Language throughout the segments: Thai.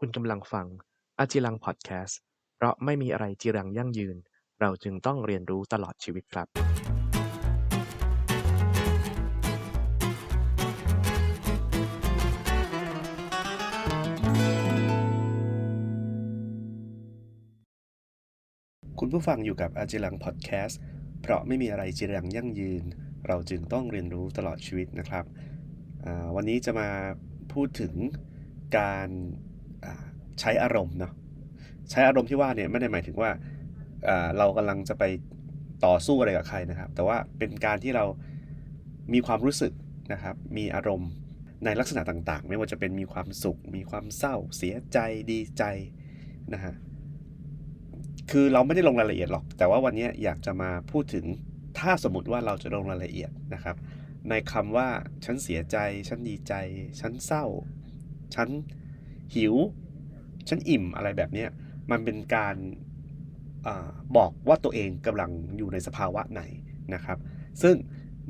คุณกำลังฟังอาจิรังพอดแคสต์ เพราะไม่มีอะไรจีรังยั่งยืน เราจึงต้องเรียนรู้ตลอดชีวิตครับคุณผู้ฟังอยู่กับอาจิรังพอดแคสต์ เพราะไม่มีอะไรจีรังยั่งยืน เราจึงต้องเรียนรู้ตลอดชีวิตนะครับ วันนี้จะมาพูดถึงการ ใช้อารมณ์เนาะใช้อารมณ์ที่ว่าเนี่ยไม่ได้หมายถึงว่าเรากำลังจะไปต่อสู้อะไรกับใครนะครับ แต่ว่าเป็นการที่เรามีความรู้สึกนะครับ มีอารมณ์ในลักษณะต่างๆ ไม่ว่าจะเป็นมีความสุข มีความเศร้า เสียใจดีใจนะฮะคือเราไม่ได้ลงรายละเอียดหรอก แต่ว่าวันนี้อยากจะมาพูดถึงถ้าสมมติว่าเราจะลงรายละเอียดนะครับ ในคำว่าฉันเสียใจ ฉันดีใจ ฉันเศร้า ฉันหิว ฉันอิ่มอะไรแบบเนี้ยมันเป็นการอบอกว่าตัวเองกำลังอยู่ในสภาวะไหนนะครับ ซึ่ง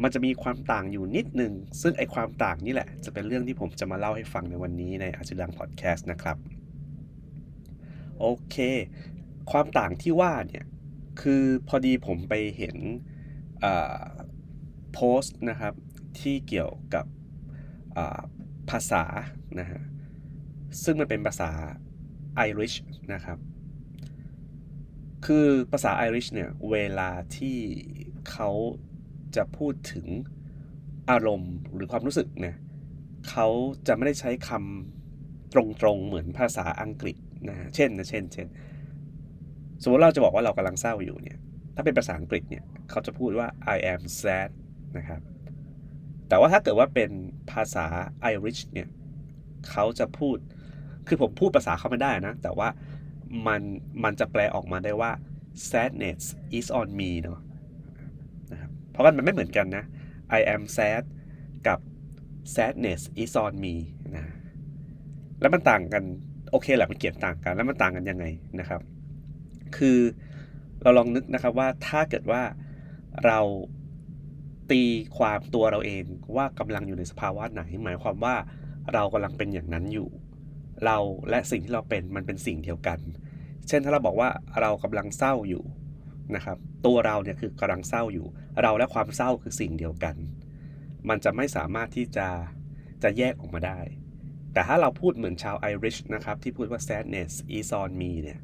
มันจะมีความต่างอยู่นิดนึงซึ่งไอความต่างนี่แหละ จะเป็นเรื่องที่ผมจะมาเล่าให้ฟังในวันนี้ในอาจดังพอดแคสต์นะครับ โอเค ความต่างที่ว่าเนี่ย คือพอดีผมไปเห็นโพสต์นะครับ ที่เกี่ยวกับภาษานะฮะ ซึ่งมันเป็นภาษา ไอริชนะครับ คือภาษาไอริชเนี่ย เวลาที่เขาจะพูดถึงอารมณ์หรือความรู้สึกเนี่ยเขาจะไม่ได้ใช้คำตรงๆ เหมือนภาษาอังกฤษนะเช่นนะเช่นเช่นสมมติเราจะบอกว่าเรากำลังเศร้าอยู่เนี่ย ถ้าเป็นภาษาอังกฤษเนี่ย เขาจะพูดว่า I am sad นะครับ แต่ว่าถ้าเกิดว่าเป็นภาษา Irish เนี่ย เขาจะพูด คือผมพูดภาษาเขาไม่ได้นะ แต่ว่ามันมันจะแปลออกมาได้ว่า sadness is on me เนาะนะครับเพราะว่ามันไม่เหมือนกันนะ I am sad กับ sadness is on me นะแล้วมันต่างกัน โอเคแหละมันเขียนต่างกัน แล้วมันต่างกันยังไงนะครับ คือเราลองนึกนะครับว่าถ้าเกิดว่าเราตีความตัวเราเองว่ากำลังอยู่ในสภาวะไหน หมายความว่าเรากำลังเป็นอย่างนั้นอยู่ เราและสิ่งที่เราเป็นมันเป็นสิ่งเดียวกัน เช่นถ้าเราบอกว่าเรากำลังเศร้าอยู่นะครับตัวเราเนี่ยคือกำลังเศร้าอยู่ เราและความเศร้าคือสิ่งเดียวกัน มันจะไม่สามารถที่จะจะแยกออกมาได้ แต่ถ้าเราพูดเหมือนชาวไอริชนะครับที่พูดว่า sadness is on me เนี่ย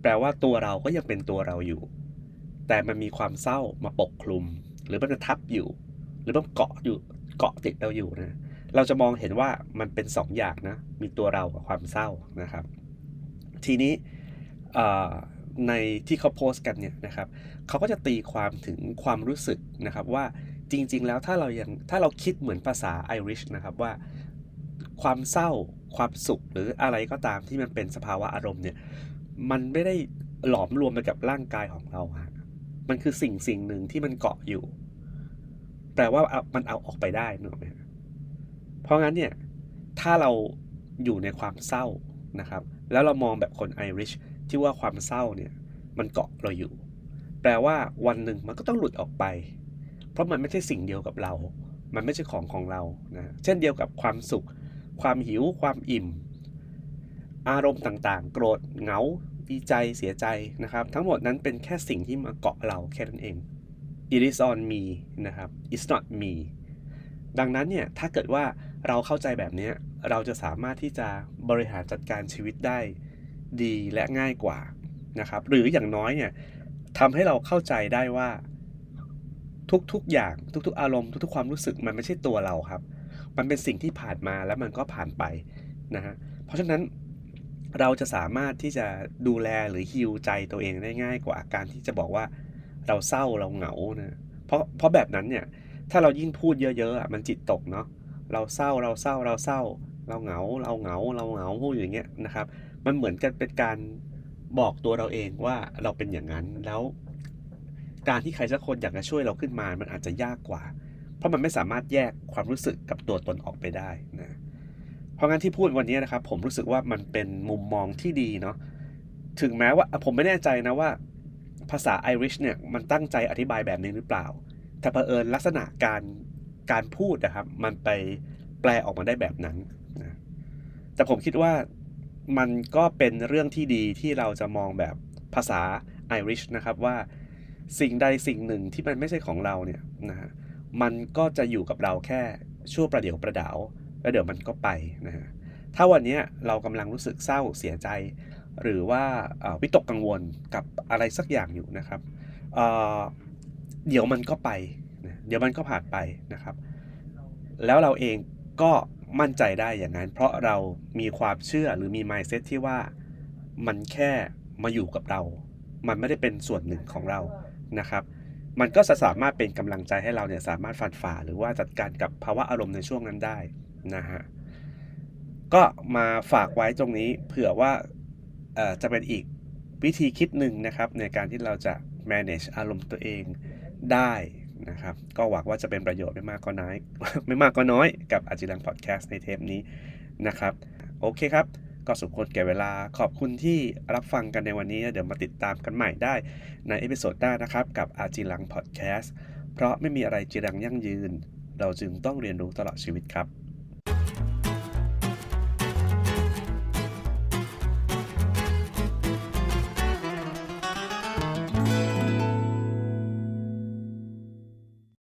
แปลว่าตัวเราก็ยังเป็นตัวเราอยู่ แต่มันมีความเศร้ามาปกคลุม หรือมันจะทับอยู่ หรือมันเกาะอยู่เกาะติดเราอยู่นะ เราจะมองเห็นว่ามันเป็น2ออย่างนะ มีตัวเรากับความเศร้านะครับ ทีนี้ในที่เขาโพสต์กันเนี่ยนะครับเขาก็จะตีความถึงความรู้สึกนะครับว่าจริง ๆ แล้วถ้าเรายังถ้าเราคิดเหมือนภาษาไอริชนะครับว่าความเศร้าความสุขหรืออะไรก็ตามที่มันเป็นสภาวะอารมณ์เนี่ยมันไม่ได้หลอมรวมไปกับร่างกายของเราฮะมันคือสิ่งสิ่งหนึ่งที่มันเกาะอยู่ แปลว่ามันเอาออกไปได้นึกไหม เพราะงั้นเนี่ยถ้าเราอยู่ในความเศร้านะครับ แล้วเรามองแบบคนไอริชที่ว่าความเศร้าเนี่ยมันเกาะเราอยู่ แปลว่าวันหนึ่งมันก็ต้องหลุดออกไป เพราะมันไม่ใช่สิ่งเดียวกับเรา มันไม่ใช่ของของเรานะเช่นเดียวกับความสุข ความหิว ความอิ่ม อารมณ์ต่างๆ โกรธเหงาดีใจเสียใจนะครับ ทั้งหมดนั้นเป็นแค่สิ่งที่มาเกาะเราแค่นั้นเอง it is on me นะครับ it's not me ดังนั้นเนี่ยถ้าเกิดว่า เราเข้าใจแบบนี้เราจะสามารถที่จะบริหารจัดการชีวิตได้ดีและง่ายกว่านะครับ หรืออย่างน้อยเนี่ยทำให้เราเข้าใจได้ว่าทุกๆอย่างทุกๆ อารมณ์ทุกๆ ความรู้สึกมันไม่ใช่ตัวเราครับ มันเป็นสิ่งที่ผ่านมาแล้วมันก็ผ่านไปนะฮะเพราะฉะนั้นเราจะสามารถที่จะดูแลหรือฮิวใจตัวเองได้ง่ายกว่าการที่จะบอกว่าเราเศร้าเราเหงานะเพราะเพราะแบบนั้นเนี่ยถ้าเรายิ่งพูดเยอะๆอะมันจิตตกเนาะ เราเศร้าเราเศร้าเราเศร้า เราเหงา เราเหงา เราเหงาพูดอย่างเงี้ยนะครับ มันเหมือนกันเป็นการบอกตัวเราเองว่าเราเป็นอย่างนั้นแล้วการที่ใครสักคนอยากจะช่วยเราขึ้นมา มันอาจจะยากกว่า เพราะมันไม่สามารถแยกความรู้สึกกับตัวตนออกไปได้นะ เพราะงั้นที่พูดวันนี้นะครับ ผมรู้สึกว่ามันเป็นมุมมองที่ดีเนาะ ถึงแม้ว่าผมไม่แน่ใจนะว่า ภาษาไอริชเนี่ยมันตั้งใจอธิบายแบบนี้หรือเปล่า แต่เผอิญลักษณะการ การพูดนะครับ มันไปแปลออกมาได้แบบนั้นนะแต่ผมคิดว่ามันก็เป็นเรื่องที่ดีที่เราจะมองแบบภาษาไอริชนะครับว่าสิ่งใดสิ่งหนึ่งที่มันไม่ใช่ของเราเนี่ยนะฮะมันก็จะอยู่กับเราแค่ชั่วประเดี๋ยวประดาวแล้วเดี๋ยวมันก็ไปนะฮะถ้าวันนี้เรากำลังรู้สึกเศร้าเสียใจ หรือว่าวิตกกังวลกับอะไรสักอย่างอยู่นะครับเเดี๋ยวมันก็ไป เดี๋ยวมันก็ผ่านไปนะครับ แล้วเราเองก็มั่นใจได้อย่างนั้น เพราะเรามีความเชื่อหรือมี mindset ที่ว่ามันแค่มาอยู่กับเรา มันไม่ได้เป็นส่วนหนึ่งของเรานะครับ มันก็จะสามารถเป็นกำลังใจให้เราเนี่ยสามารถฟันฝ่า หรือว่าจัดการกับภาวะอารมณ์ในช่วงนั้นได้นะฮะก็มาฝากไว้ตรงนี้เผื่อว่าจะเป็นอีกวิธีคิดหนึ่งนะครับ ในการที่เราจะ manage อารมณ์ตัวเองได้ นะครับ ก็หวังว่าจะเป็นประโยชน์ไม่มากก็น้อย ไม่มากก็น้อยกับอาจิรังพอดแคสต์ในเทปนี้นะครับ โอเคครับ ก็สมควรแก่เวลาขอบคุณที่รับฟังกันในวันนี้ เดี๋ยวมาติดตามกันใหม่ได้ในเอพิโซดหน้านะครับ กับอาจิรังพอดแคสต์เพราะไม่มีอะไรจิรังยั่งยืน เราจึงต้องเรียนรู้ตลอดชีวิตครับ